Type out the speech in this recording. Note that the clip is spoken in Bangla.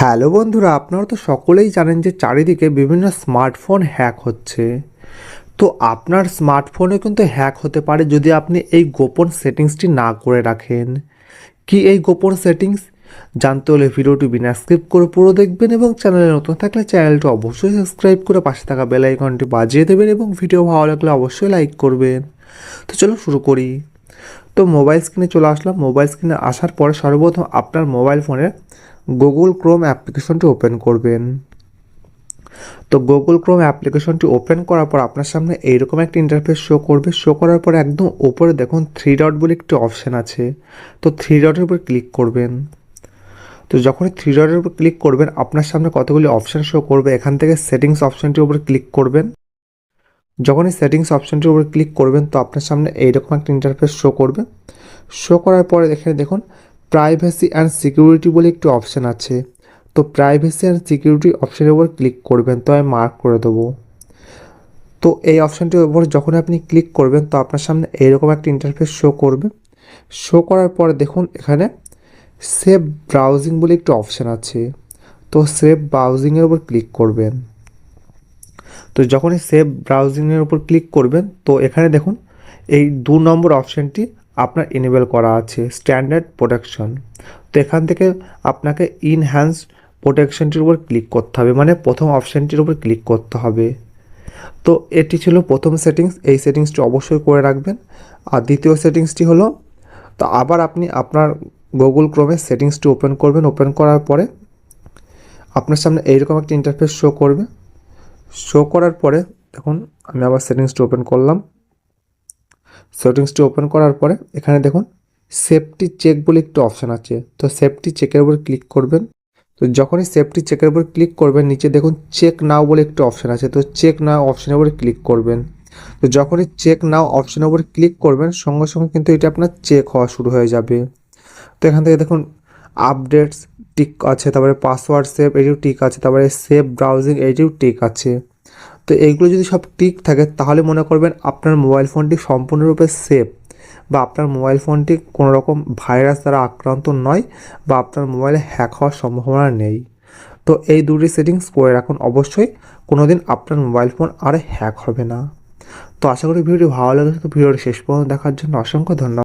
হ্যালো বন্ধুরা, আপনারা তো সকলেই জানেন যে চারিদিকে বিভিন্ন স্মার্টফোন হ্যাক হচ্ছে। তো আপনার স্মার্টফোনে কিন্তু হ্যাক হতে পারে যদি আপনি এই গোপন সেটিংসটি না করে রাখেন। কি এই গোপন সেটিংস? জানতে হলে ভিডিওটি বিনা স্কিপ করে পুরো দেখবেন এবং চ্যানেলে নতুন থাকলে চ্যানেলটি অবশ্যই সাবস্ক্রাইব করে পাশে থাকা বেল আইকনটি বাজিয়ে দেবেন এবং ভিডিও ভালো লাগলে অবশ্যই লাইক করবেন। তো চলো শুরু করি। তো মোবাইল স্ক্রিনে চলে আসলাম। মোবাইল স্ক্রিনে আসার পরে সর্বপ্রথম আপনার মোবাইল ফোনের গুগল ক্রোম অ্যাপ্লিকেশনটি ওপেন করবেন। তো গুগল ক্রোম অ্যাপ্লিকেশনটি ওপেন করার পর আপনার সামনে এইরকম একটা ইন্টারফেস শো করবে। শো করার পর একদম ওপরে দেখুন থ্রি ডট বলে একটি অপশান আছে। তো থ্রি ডটের উপর ক্লিক করবেন। তো যখনই থ্রি ডটের উপর ক্লিক করবেন, আপনার সামনে কতগুলি অপশান শো করবে, এখান থেকে সেটিংস অপশানটির উপর ক্লিক করবেন। যখনই সেটিংস অপশানটির উপর ক্লিক করবেন, তো আপনার সামনে এইরকম একটা ইন্টারফেস শো করবে। শো করার পরে এখানে দেখুন প্রাইভেসি অ্যান্ড সিকিউরিটি বলে একটি অপশান আছে। তো প্রাইভেসি অ্যান্ড সিকিউরিটি অপশানের উপর ক্লিক করবেন, তো আমি মার্ক করে দেবো। তো এই অপশানটির উপর যখন আপনি ক্লিক করবেন, তো আপনার সামনে এইরকম একটা ইন্টারফেস শো করবে। শো করার পরে দেখুন, এখানে সেভ ব্রাউজিং বলে একটি অপশান আছে। তো সেভ ব্রাউজিংয়ের উপর ক্লিক করবেন। তো যখনই সেভ ব্রাউজিংয়ের উপর ক্লিক করবেন, তো এখানে দেখুন, এই দু নম্বর অপশানটি আপনার এনেবেল করা আছে স্ট্যান্ডার্ড প্রোটেকশন তো এখান থেকে আপনাকে ইনহ্যান্স প্রোটেকশনটির উপর ক্লিক করতে হবে মানে প্রথম অপশানটির উপর ক্লিক করতে হবে। তো এটি ছিল প্রথম সেটিংস এই সেটিংসটি অবশ্যই করে রাখবেন। আর দ্বিতীয় সেটিংসটি হলো, তো আবার আপনি আপনার গুগল ক্রোমে সেটিংসটি ওপেন করবেন। ওপেন করার পরে আপনার সামনে এইরকম একটা ইন্টারফেস শো করবে। শো করার পরে, দেখুন, আমি আবার সেটিংসটি ওপেন করলাম। সেটিংসটি ওপেন করার পরে এখানে দেখুন সেফটি চেক বলে একটি অপশান আছে। তো সেফটি চেকের উপর ক্লিক করবেন। তো যখনই সেফটি চেকের উপর ক্লিক করবেন, নিচে দেখুন চেক নাও বলে একটি অপশান আছে। তো চেক নাও অপশানের উপর ক্লিক করবেন। তো যখনই চেক নাও অপশানের উপর ক্লিক করবেন, সঙ্গে সঙ্গে কিন্তু এটা আপনার চেক হওয়া শুরু হয়ে যাবে। তো এখান থেকে দেখুন আপডেটস টিক আছে, তারপরে পাসওয়ার্ড সেভ এটিও টিক আছে, তারপরে সেভ ব্রাউজিং এটিও টিক আছে। তো এইগুলো যদি সব ঠিক থাকে, তাহলে মনে করবেন আপনার মোবাইল ফোনটি সম্পূর্ণরূপে সেফ বা আপনার মোবাইল ফোনটি কোনো রকম ভাইরাস দ্বারা আক্রান্ত নয় বা আপনার মোবাইলে হ্যাক হওয়ার সম্ভাবনা নেই। তো এই দুটি সেটিংস করে রাখুন। অবশ্যই কোনো দিন আপনার মোবাইল ফোন আর হ্যাক হবে না। তো আশা করি ভিডিওটি ভালো লেগেছে। তো ভিডিওটি শেষ পর্যন্ত দেখার জন্য অসংখ্য ধন্যবাদ।